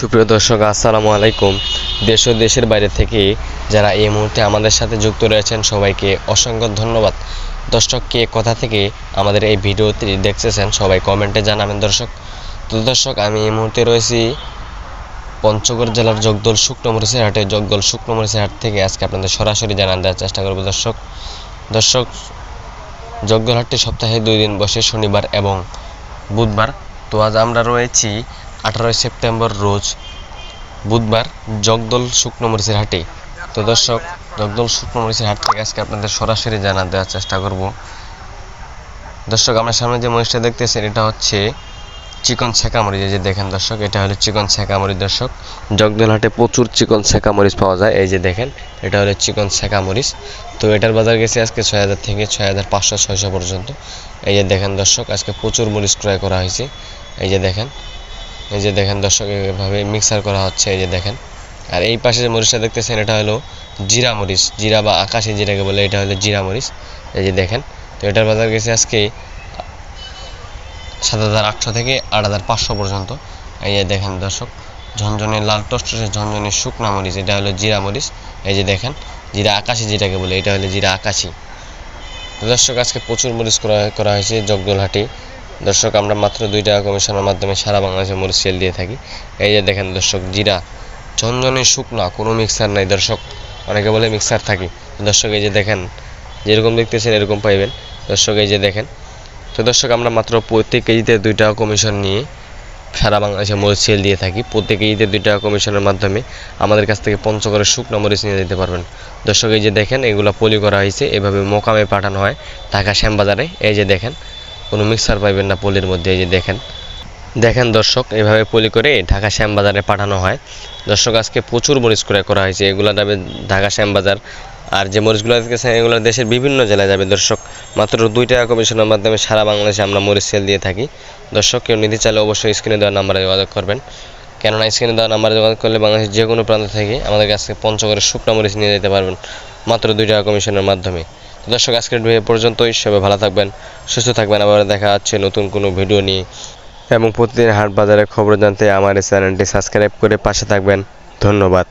সুপ্রিয় দর্শক, আসসালামু আলাইকুম। দেশ ও দেশের বাইরে থেকে যারা এই মুহূর্তে আমাদের সাথে যুক্ত রয়েছেন, সবাইকে অসংখ্য ধন্যবাদ। দর্শক কে কোথা থেকে আমাদের এই ভিডিওটি দেখতেছেন, সবাই কমেন্টে জানাবেন দর্শক। তো দর্শক, আমি এই মুহূর্তে রয়েছি পঞ্চগড় জেলার জগদল শুকনো মরিচের হাটে। জগদল শুকনো মরিচের হাট থেকে আজকে আপনাদের সরাসরি জানান দেওয়ার চেষ্টা করব দর্শক। দর্শক, জগদল হাটটি সপ্তাহে দুই দিন বসে, শনিবার এবং বুধবার তো আজ আমরা রয়েছি আঠারোই সেপ্টেম্বর রোজ বুধবার জগদল শুকনো মরিচের হাটে। তো দর্শক, জগদল শুকনো মরিচের হাট থেকে আজকে আপনাদের সরাসরি জানা দেওয়ার চেষ্টা করব। দর্শক, আমার সামনে যে মরিচটা দেখতেছেন, এটা হচ্ছে চিকন ছেঁকা মরিচ। এই যে দেখেন দর্শক, এটা হলো চিকন ছেঁকা মরিচ দর্শক। জগদল হাটে প্রচুর চিকন ছেঁকা মরিচ পাওয়া যায়। এই যে দেখেন, এটা হলো চিকন ছেঁকা মরিচ। তো এটার বাজার গেছে আজকে ছয় হাজার থেকে ছয় হাজার পাঁচশো, ছয়শো পর্যন্ত। এই যে দেখেন দর্শক, আজকে প্রচুর মরিচ ক্রয় করা হয়েছে। এই যে দেখেন, এই যে দেখেন দর্শক, এভাবে মিক্সার করা হচ্ছে, এই যে দেখেন। আর এই পাশে যে মরিচটা দেখতেছেন, এটা হলো জিরা মরিচ, জিরা বা আকাশি জিরাকে বলে, এটা হলো জিরা মরিচ। এই যে দেখেন, তো এটার বাজার গেছে আজকে সাত হাজার আটশো থেকে আট হাজার পাঁচশো পর্যন্ত। এই যে দেখেন দর্শক, ঝনঝনে লাল টসটসে ঝনঝনে শুকনা মরিচ, এটা হলো জিরা মরিচ। এই যে দেখেন, জিরা আকাশি যেটাকে বলে, এটা হলো জিরা আকাশি। দর্শক, আজকে প্রচুর মরিচ করা করা হয়েছে জগদলহাটি দর্শক, আমরা মাত্র দুই টাকা কমিশনের মাধ্যমে সারা বাংলাদেশে মরিচ সেল দিয়ে থাকি। এই যে দেখেন দর্শক, জিরা ঝনঝনে শুকনা, কোনো মিক্সার নাই দর্শক। অনেকে বলে মিক্সার থাকি। দর্শক, এই যে দেখেন, যেরকম দেখতেছেন এরকম পাইবেন। দর্শক, এই যে দেখেন। তো দর্শক, আমরা মাত্র প্রত্যেক কেজিতে দুই টাকা কমিশন নিয়ে সারা বাংলাদেশে মরিচ সেল দিয়ে থাকি। প্রত্যেক কেজিতে দুই টাকা কমিশনের মাধ্যমে আমাদের কাছ থেকে পঞ্চগড়ের শুকনো মরিচ নিয়ে যেতে পারবেন। দর্শক, এই যে দেখেন, এগুলো পলি করা হয়েছে। এভাবে মোকামে পাঠানো হয় ঢাকা শ্যামবাজারে। এই যে দেখেন কোনো মিক্সার পাইবেন না পলির মধ্যে, এই যে দেখেন। দেখেন দর্শক, এভাবে পলি করে ঢাকা শ্যামবাজারে পাঠানো হয়। দর্শক, আজকে প্রচুর মরিচ ক্রয় করা হয়েছে। এগুলো যাবে ঢাকা শ্যামবাজার। আর যে মরিচগুলো দেখতেছেন এগুলো দেশের বিভিন্ন জেলায় যাবে দর্শক। মাত্র দুই টাকা কমিশনের মাধ্যমে সারা বাংলাদেশে আমরা মরিচ সেল দিয়ে থাকি। দর্শক, কেউ নিতে চাইলে অবশ্যই স্ক্রিনে দেওয়া নাম্বারে যোগাযোগ করবেন। কেননা স্ক্রিনে দেওয়া নাম্বারে যোগাযোগ করলে বাংলাদেশের যে কোনো প্রান্ত থেকে আমাদের কাছ পঞ্চগড়ের শুকনো মরিচ নিয়ে যেতে পারবেন। মাত্র দুই টাকা কমিশনের মাধ্যমে। তো দর্শক, আজকের ভিডিও পর্যন্তই। সবাই ভালো থাকবেন, সুস্থ থাকবেন। আবার দেখা যাচ্ছে নতুন কোনো ভিডিও নিয়ে। এবং প্রতিদিন হাট বাজারের খবর জানতে আমার এই চ্যানেলটি সাবস্ক্রাইব করে পাশে থাকবেন। ধন্যবাদ।